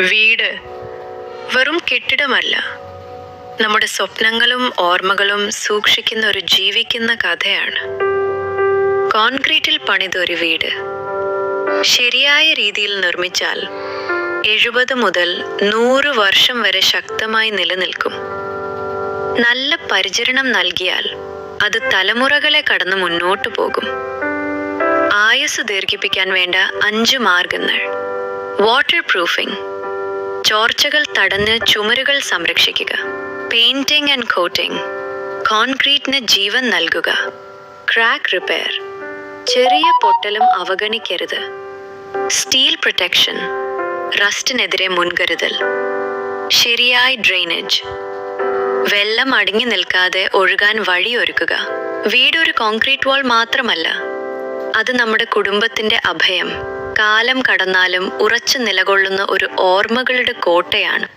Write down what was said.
വീട് വെറും കെട്ടിടമല്ല. നമ്മുടെ സ്വപ്നങ്ങളും ഓർമ്മകളും സൂക്ഷിക്കുന്ന ഒരു ജീവിക്കുന്ന കഥയാണ്. കോൺക്രീറ്റിൽ പണിതൊരു വീട്. ശരിയായ രീതിയിൽ നിർമ്മിച്ചാൽ എഴുപത് മുതൽ നൂറ് വർഷം വരെ ശക്തമായി നിലനിൽക്കും. നല്ല പരിചരണം നൽകിയാൽ അത് തലമുറകളെ കടന്ന് മുന്നോട്ടു പോകും. ആയുസ് ദീർഘിപ്പിക്കാൻ വേണ്ട അഞ്ച് മാർഗങ്ങൾ. വാട്ടർ പ്രൂഫിംഗ് ചോർച്ചകൾ തടഞ്ഞ് ചുമരുകൾ സംരക്ഷിക്കുക. പെയിന്റിംഗ് ആൻഡ് കോട്ടിംഗ് കോൺക്രീറ്റിന് ജീവൻ നൽകുക. ക്രാക്ക് റിപ്പയർ ചെറിയ പൊട്ടലും അവഗണിക്കരുത്. സ്റ്റീൽ പ്രൊട്ടക്ഷൻ റസ്റ്റിനെതിരെ മുൻകരുതൽ. ശരിയായ ഡ്രെയിനേജ് വെള്ളം അടങ്ങി നിൽക്കാതെ ഒഴുകാൻ വഴിയൊരുക്കുക. വീടൊരു കോൺക്രീറ്റ് വാൾ മാത്രമല്ല. അത് നമ്മുടെ കുടുംബത്തിന്റെ അഭയം. കാലം കടന്നാലും ഉറച്ചു നിലകൊള്ളുന്ന ഒരു ഓർമ്മകളുടെ കോട്ടയാണ്.